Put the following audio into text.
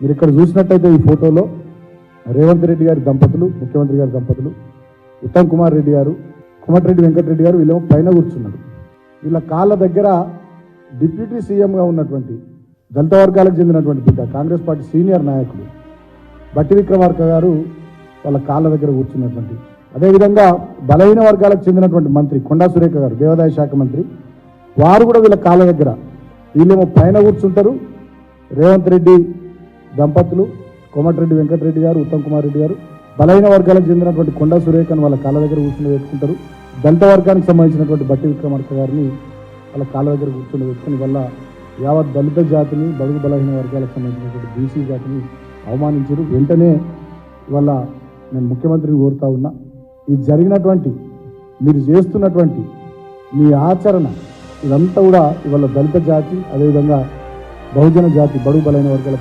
మీరు ఇక్కడ చూసినట్టయితే ఈ ఫోటోలో రేవంత్ రెడ్డి గారి దంపతులు ముఖ్యమంత్రి గారి దంపతులు ఉత్తమ్ కుమార్ రెడ్డి గారు కుమటిరెడ్డి వెంకటరెడ్డి గారు వీళ్ళేమో పైన కూర్చున్నారు. వీళ్ళ కాళ్ళ దగ్గర డిప్యూటీ సీఎంగా ఉన్నటువంటి దళిత వర్గాలకు చెందినటువంటి బిడ్డ కాంగ్రెస్ పార్టీ సీనియర్ నాయకుడు బట్టి విక్రమార్క గారు వాళ్ళ కాళ్ళ దగ్గర కూర్చున్నటువంటి అదేవిధంగా బలహీన వర్గాలకు చెందినటువంటి మంత్రి కొండా సురేఖ గారు దేవాదాయ శాఖ మంత్రి వారు కూడా వీళ్ళ కాళ్ళ దగ్గర వీళ్ళేమో పైన కూర్చుంటారు. రేవంత్ రెడ్డి దంపతులు కోమటిరెడ్డి వెంకటరెడ్డి గారు ఉత్తమ్ కుమార్ రెడ్డి గారు బలహీన వర్గాలకు చెందినటువంటి కొండా సురేఖను వాళ్ళ కాళ్ళ దగ్గర కూర్చుని పెట్టుకుంటారు. దళిత వర్గానికి సంబంధించినటువంటి బట్టి విక్రమార్క గారిని వాళ్ళ కాళ్ళ దగ్గర కూర్చుని పెట్టుకుని వల్ల యావత్ దళిత జాతిని బడుగు బలహీన వర్గాలకు సంబంధించినటువంటి బీసీ జాతిని అవమానించారు. వెంటనే ఇవాళ నేను ముఖ్యమంత్రిని కోరుతా ఉన్నా ఇది జరిగినటువంటి మీరు చేస్తున్నటువంటి మీ ఆచరణ ఇదంతా కూడా ఇవాళ దళిత జాతి అదేవిధంగా బహుజన జాతి బడుగు బలైన వర్గాల